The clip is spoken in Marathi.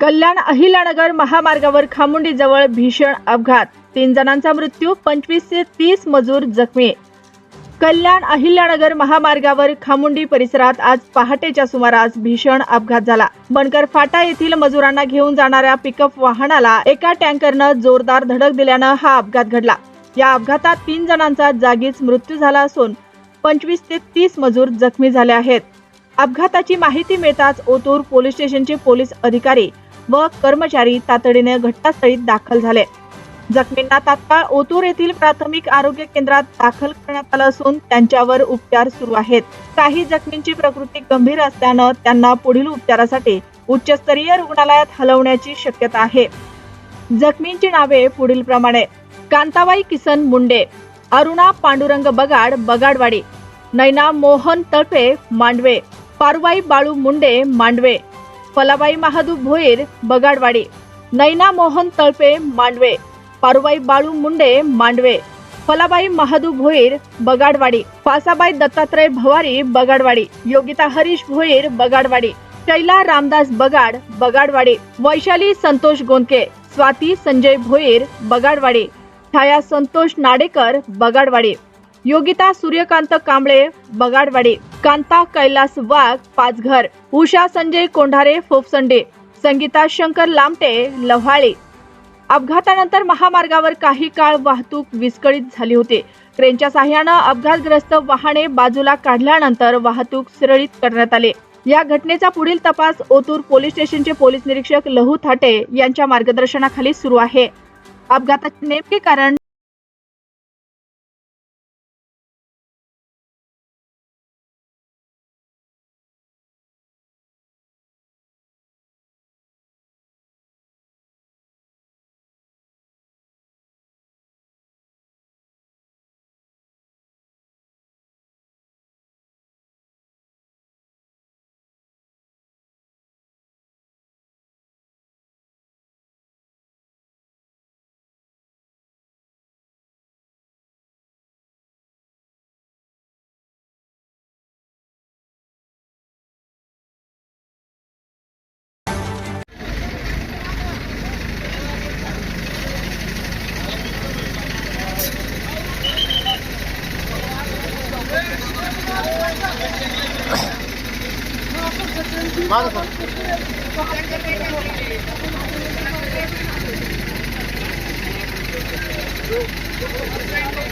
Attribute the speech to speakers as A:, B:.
A: कल्याण अहिल्यानगर महामार्गावर खामुंडीजवळ भीषण अपघात. तीन जणांचा मृत्यू पंचवीस ते तीस मजूर जखमी. कल्याण अहिल्यानगर महामार्गावर खामुंडी परिसरात आज पहाटेच्या सुमारास भीषण अपघात झाला. बनकर फाटा येथील मजुरांना घेऊन जाणाऱ्या पिकअप वाहनाला एका टँकरनं जोरदार धडक दिल्यानं हा अपघात घडला. या अपघातात तीन जणांचा जागीच मृत्यू झाला असून पंचवीस ते तीस मजूर जखमी झाले आहेत. अपघाताची माहिती मिळताच ओतूर पोलीस स्टेशनचे पोलीस अधिकारी व कर्मचारी तातडीने घटनास्थळी दाखल झाले. जखमींना तात्काळ ओतूर येथील प्राथमिक आरोग्य केंद्रात दाखल करण्यात आलं असून त्यांच्यावर उपचार सुरू आहेत. काही जखमींची प्रकृती गंभीर असल्यानं त्यांना पुढील उपचारासाठी उच्चस्तरीय रुग्णालयात हलवण्याची शक्यता आहे. जखमींची नावे पुढील प्रमाणे. कांताबाई किसन मुंडे अरुणा पांडुरंग बगाड बगाडवाडी नैना मोहन तळपे मांडवे पारुबाई बाळू मुंडे मांडवे फलाबाई महादू भोईर बगाडवाडी. नैना मोहन तळपे मांडवे. पारुबाई बाळू मुंडे मांडवे. फलाबाई महादू भोईर बगाडवाडी. फासाबाई दत्तात्रय भवारी बगाडवाडी. योगिता हरीश भोईर बगाडवाडी. शैला रामदास बगाड बगाडवाडी. वैशाली संतोष गोंदके. स्वाती संजय भोईर बगाडवाडी. छाया संतोष नाडेकर बगाडवाडी. योगिता सूर्यकांत कांबळे बगाडवाडे कांता कैलास वाघ पाचघर उषा संजय कोंढारे फोफसंडे संगीता शंकर लामटे लव्हाळे. अपघातानंतर महामार्गावर काही काळ वाहतूक विस्कळीत झाली होती. ट्रेनच्या साह्यानं अपघातग्रस्त वाहने बाजूला काढल्यानंतर वाहतूक सुरळीत करण्यात आली. या घटनेचा पुढील तपास ओतूर पोलीस स्टेशनचे पोलीस निरीक्षक लहू थाटे यांच्या मार्गदर्शनाखाली सुरू आहे. अपघाताचे नेमके कारण Thank you.